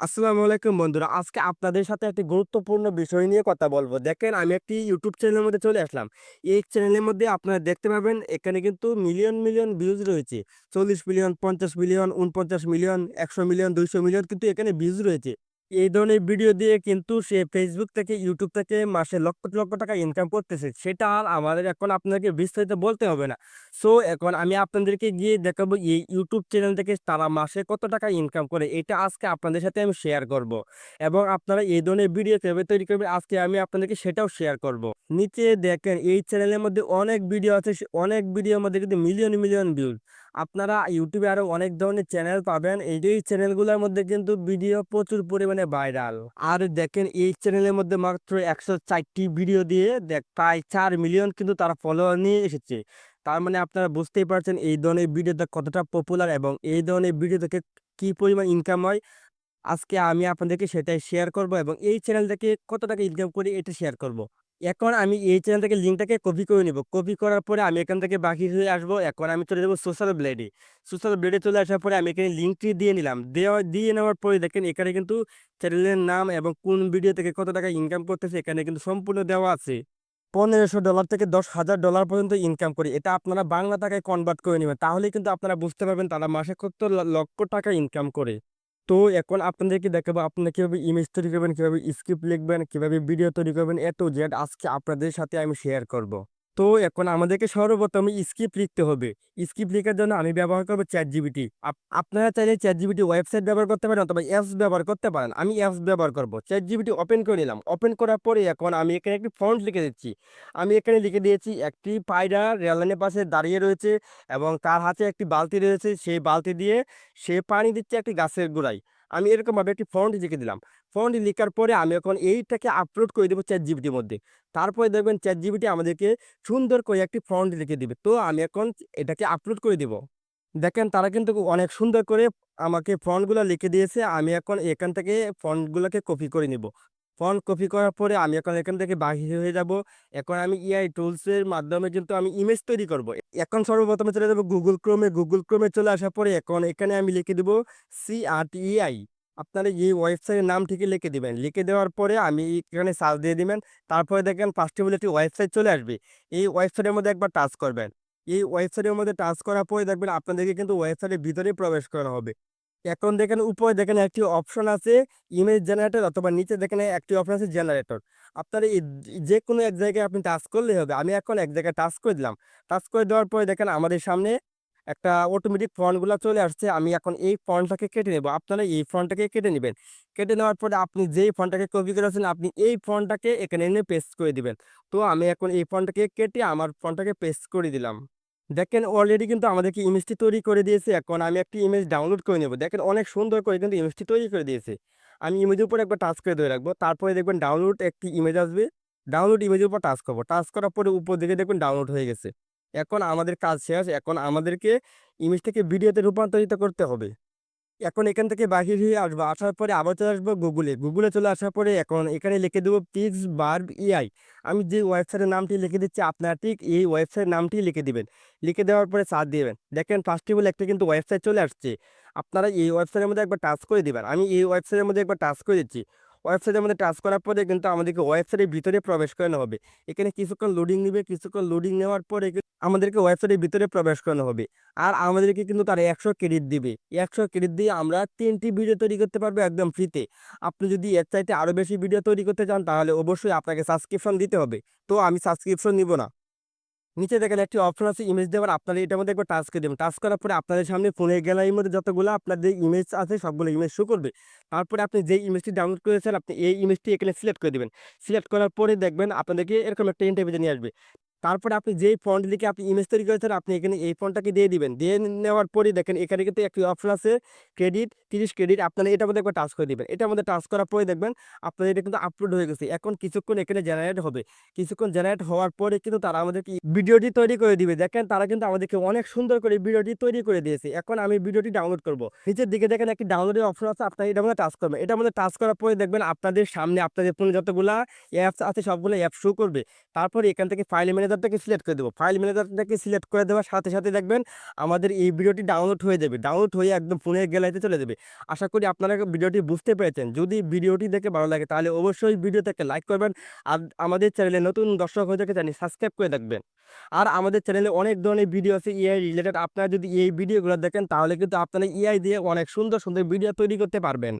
আসসালামু আলাইকুম বন্ধুরা। আজকে আপনাদের সাথে একটি গুরুত্বপূর্ণ বিষয় নিয়ে কথা বলব দেখেন আমি একটি ইউটিউব চ্যানেলের মধ্যে চলে আসলাম। এই চ্যানেলের মধ্যে আপনারা দেখতে পাবেন এখানে কিন্তু মিলিয়ন, মিলিয়ন ভিউজ রয়েছে। ৪০ million, ৫০ million, ৪৯ million, ১০০ million, ২০০ million কিন্তু এখানে ভিউজ রয়েছে। এই ধরনের ভিডিও দিয়ে কিন্তু সে ফেসবুক থেকে ইউটিউব থেকে মাসে লক্ষ, লক্ষ টাকা ইনকাম করতেছে। সেটা আর আমাদের এখন আপনাকে বিস্তারিত বলতে হবে না। সো এখন আমি আপনাদেরকে গিয়ে দেখাবো এই ইউটিউব চ্যানেল থেকে তারা মাসে কত টাকা ইনকাম করে। এটা আজকে আপনাদের সাথে আমি শেয়ার করব। এবং আপনারা এই ধরনের ভিডিও কীভাবে তৈরি করবেন আজকে আমি আপনাদেরকে সেটাও শেয়ার করব। নিচে দেখেন এই চ্যানেলের মধ্যে অনেক ভিডিও আছে অনেক ভিডিওর মধ্যে কিন্তু মিলিয়ন, মিলিয়ন ভিউজ। আপনারা ইউটিউবে আরও অনেক ধরনের চ্যানেল পাবেন। এই যে চ্যানেলগুলোর মধ্যে কিন্তু ভিডিও প্রচুর পরিমাণে ভাইরাল। আর দেখেন এই চ্যানেলের মধ্যে মাত্র একশো চারটি ভিডিও দিয়ে দেখ, প্রায় চার মিলিয়ন কিন্তু তারা ফলোয়ার নিয়ে এসেছে। তার মানে আপনারা বুঝতেই পারছেন এই ধরনের ভিডিওটা কতটা পপুলার এবং এই ধরনের ভিডিও থেকে কী পরিমাণ ইনকাম হয়। আজকে আমি আপনাদেরকে সেটাই শেয়ার করব এবং এই চ্যানেল থেকে কত টাকা ইনকাম করি এটা শেয়ার করব। এখন আমি এই চ্যানেল থেকে লিঙ্কটাকে কপি করে নিব। কপি করার পরে আমি এখান থেকে বাকি হয়ে আসব। এখন আমি চলে যাব সোশ্যাল ব্লেডে। সোশ্যাল ব্লেডে চলে আসার পরে আমি এখানে লিঙ্কটি দিয়ে নিলাম। দেওয়া দিয়ে নেওয়ার পরে দেখেন এখানে কিন্তু চ্যানেলের নাম এবং কোন ভিডিও থেকে কত টাকা ইনকাম করতেছে এখানে কিন্তু সম্পূর্ণ দেওয়া আছে। $১৫০০ থেকে $১০,০০০ পর্যন্ত ইনকাম করি। এটা আপনারা বাংলা টাকায় কনভার্ট করে নেবেন তাহলেই কিন্তু আপনারা বুঝতে পারবেন তারা মাসে কত লক্ষ টাকা ইনকাম করে। তো এখন আপনাদেরকে দেখাবো আপনারা কীভাবে ইমেজ তৈরি করবেন, কীভাবে স্ক্রিপ্ট লিখবেন, কীভাবে ভিডিও তৈরি করবেন এত টু জেড আজকে আপনাদের সাথে আমি শেয়ার করব। তো এখন আমাদেরকে সর্বপ্রথম স্ক্রিপ্ট লিখতে হবে। স্ক্রিপ্ট লেখার জন্য আমি ব্যবহার করব ChatGPT। আপ, আপনারা চাইলে চ্যাট জিবিটি ওয়েবসাইট ব্যবহার করতে পারেন অথবা অ্যাপস ব্যবহার করতে পারেন। আমি অ্যাপস ব্যবহার করব। চ্যাট জিবিটি ওপেন করে নিলাম। ওপেন করার পরে এখন আমি এখানে একটি ফন্ট লিখে দিচ্ছি। আমি এখানে লিখে দিয়েছি, একটি পায়রা রেললাইনের পাশে দাঁড়িয়ে রয়েছে এবং তার হাতে একটি বালতি রয়েছে। সেই বালতি দিয়ে সে পানি দিচ্ছে একটি গাছের গোড়ায়। আমি এরকমভাবে একটি ফন্ট লিখে দিলাম। ফন্ট লিখার পরে আমি এখন এইটাকে আপলোড করে দেবো চ্যাট জিবিটির মধ্যে। তারপরে দেখবেন চ্যাট জিবিটি আমাদেরকে সুন্দর করে একটি ফন্ট লিখে দিবে। তো আমি এখন এটাকে আপলোড করে দেবো দেখেন তারা কিন্তু অনেক সুন্দর করে আমাকে ফন্টগুলো লিখে দিয়েছে। আমি এখন এখান থেকে ফন্টগুলোকে কপি করে নিব। ফন্ট কপি করার পরে আমি এখন এখান থেকে বাহির হয়ে যাব। এখন আমি AI টুলসের মাধ্যমে কিন্তু আমি ইমেজ তৈরি করব। এখন সর্বপ্রথমে চলে যাব গুগল ক্রোমে গুগল এ চলে আসার পরে এখন এখানে আমি লিখে দিব CRTEI আপনারা এই ওয়েবসাইটের নাম ঠিকই লিখে দিবেন। লিখে দেওয়ার পরে আমি এখানে সার্চ দিয়ে দিবেন। তারপরে দেখেন ফার্স্টে বলে একটি ওয়েবসাইট চলে আসবে। এই ওয়েবসাইটের মধ্যে একবার টাচ করবেন। এই ওয়েবসাইটের মধ্যে টাচ করার পরে দেখবেন আপনাদেরকে কিন্তু ওয়েবসাইটের ভিতরে প্রবেশ করানো হবে। এখন দেখেন উপরে দেখেন একটি অপশন আছে ইমেজ জেনারেটর অথবা নিচে দেখেন একটি অপশন আছে জেনারেটর। আপনারা এই যেকোনো এক জায়গায় আপনি টাচ করলেই হবে। আমি এখন এক জায়গায় টাচ করে দিলাম। টাচ করে দেওয়ার পরে দেখেন আমাদের সামনে একটা অটোমেটিক ফন্টগুলা চলে আসছে। আমি এখন এই ফন্টটাকে কেটে নেব। আপনারা এই ফন্টটাকে কেটে নেবেন কেটে নেওয়ার পরে আপনি যেই ফন্টটাকে কপি করেছেন, আপনি এই ফন্টটাকে এখানে এনে পেস্ট করে দিবেন। তো আমি এখন এই ফন্টটাকে কেটে আমার ফন্টটাকে পেস্ট করে দিলাম। দেখেন অলরেডি কিন্তু আমাদেরকে ইমেজটি তৈরি করে দিয়েছে। এখন আমি একটি ইমেজ ডাউনলোড করে নেব। দেখেন অনেক সুন্দর করে কিন্তু ইমেজটি তৈরি করে দিয়েছে। আমি ইমেজের উপর একবার টাচ করে ধরে রাখব। তারপরে দেখবেন ডাউনলোড একটি ইমেজ আসবে। ডাউনলোড ইমেজের উপর টাচ করব টাচ করার পরে উপর দিকে দেখবেন ডাউনলোড হয়ে গেছে। এখন আমাদের কাজ শেষ। এখন আমাদেরকে ইমেজটাকে ভিডিওতে রূপান্তরিত করতে হবে। এখন এখান থেকে বাহির হয়ে আসব। আসার পরে আবার চলে আসব Google-এ। Google-এ চলে আসার পরে এখন এখানে লিখে দেবো টিক্স বার্ব এআই আমি যে ওয়েবসাইটের নামটি লিখে দিচ্ছি, আপনারা ঠিক এই ওয়েবসাইটের নামটি লিখে দিবেন। লিখে দেওয়ার পরে সার্চ দিবেন। দেখেন ফার্স্টে বলে একটা কিন্তু ওয়েবসাইট চলে আসছে। আপনারা এই ওয়েবসাইটের মধ্যে একবার টাচ করে দেবেন আমি এই ওয়েবসাইটের মধ্যে একবার টাচ করে দিচ্ছি। ওয়েবসাইটের মধ্যে টাচ করার পরে কিন্তু আমাদেরকে ওয়েবসাইটের ভিতরে প্রবেশ করানো হবে। এখানে কিছুক্ষণ লোডিং নেবে, কিছুক্ষণ লোডিং নেওয়ার পরে আমাদেরকে ওয়েবসাইটের ভিতরে প্রবেশ করানো হবে। আর আমাদেরকে কিন্তু তারা ১০০ ক্রেডিট দিবে। ১০০ ক্রেডিট দিয়ে আমরা তিনটি ভিডিও তৈরি করতে পারব একদম ফ্রিতে। আপনি যদি এর চাইতে আরও বেশি ভিডিও তৈরি করতে চান, তাহলে অবশ্যই আপনাকে সাবস্ক্রিপশন দিতে হবে। তো আমি সাবস্ক্রিপশন নিব না। নিচে দেখেন একটি অপশন আছে ইমেজ দেওয়ার আপনারা এটার মধ্যে একবার টাচ করে দেবেন। টাচ করার পরে আপনাদের সামনে ফোনের গ্যালারির মধ্যে যতগুলো আপনাদের ইমেজ আছে, সবগুলো ইমেজ শো করবে। তারপরে আপনি যেই ইমেজটি ডাউনলোড করেছেন, আপনি এই ইমেজটি এখানে সিলেক্ট করে দেবেন সিলেক্ট করার পরে দেখবেন আপনাদেরকে এরকম একটা ইন্টারভিউতে নিয়ে আসবে। তারপরে আপনি যেই ফন্ট লিখে আপনি ইমেজ তৈরি করেছেন, আপনি এখানে এই ফন্টটাকে দিয়ে দিবেন। দিয়ে নেওয়ার পরে দেখেন, এখানে কিন্তু একটি অপশন আছে ক্রেডিট ৩০ ক্রেডিট আপনারা এটার মধ্যে একবার টাচ করে দিবেন। এটার মধ্যে টাচ করার পরে দেখবেন, আপনাদের এটা কিন্তু আপলোড হয়ে গেছে। এখন কিছুক্ষণ এখানে জেনারেট হবে। কিছুক্ষণ জেনারেট হওয়ার পরে কিন্তু তারা আমাদেরকে ভিডিওটি তৈরি করে দিবে। দেখেন, তারা কিন্তু আমাদেরকে অনেক সুন্দর করে ভিডিওটি তৈরি করে দিয়েছে। এখন আমি ভিডিওটি ডাউনলোড করব। নিচের দিকে দেখেন একটি ডাউনলোডের অপশন আছে, আপনারা এটার মধ্যে টাচ করবেন। এটার মধ্যে টাচ করার পরে দেখবেন, আপনাদের সামনে আপনাদের ফোনে যতগুলা অ্যাপস আছে, সবগুলো অ্যাপ শো করবে। তারপরে এখান থেকে ফাইল ম্যানেজারটাকে সিলেক্ট করে দেবো। ফাইল ম্যানেজারটাকে সিলেক্ট করে দেওয়ার সাথে সাথে দেখবেন আমাদের এই ভিডিওটি ডাউনলোড হয়ে যাবে। ডাউনলোড হয়ে একদম ফোনের গ্যালারিতে চলে যাবে। আশা করি আপনারা ভিডিওটি বুঝতে পেরেছেন। যদি ভিডিওটি দেখে ভালো লাগে তাহলে অবশ্যই ভিডিওটাকে লাইক করবেন আর আমাদের চ্যানেলে নতুন দর্শক হয়ে থাকে জানি সাবস্ক্রাইব করে দেখবেন আর আমাদের চ্যানেলে অনেক ধরনের ভিডিও আছে এআই রিলেটেড আপনারা যদি এই ভিডিওগুলো দেখেন তাহলে কিন্তু আপনারা এআই দিয়ে অনেক সুন্দর সুন্দর ভিডিও তৈরি করতে পারবেন।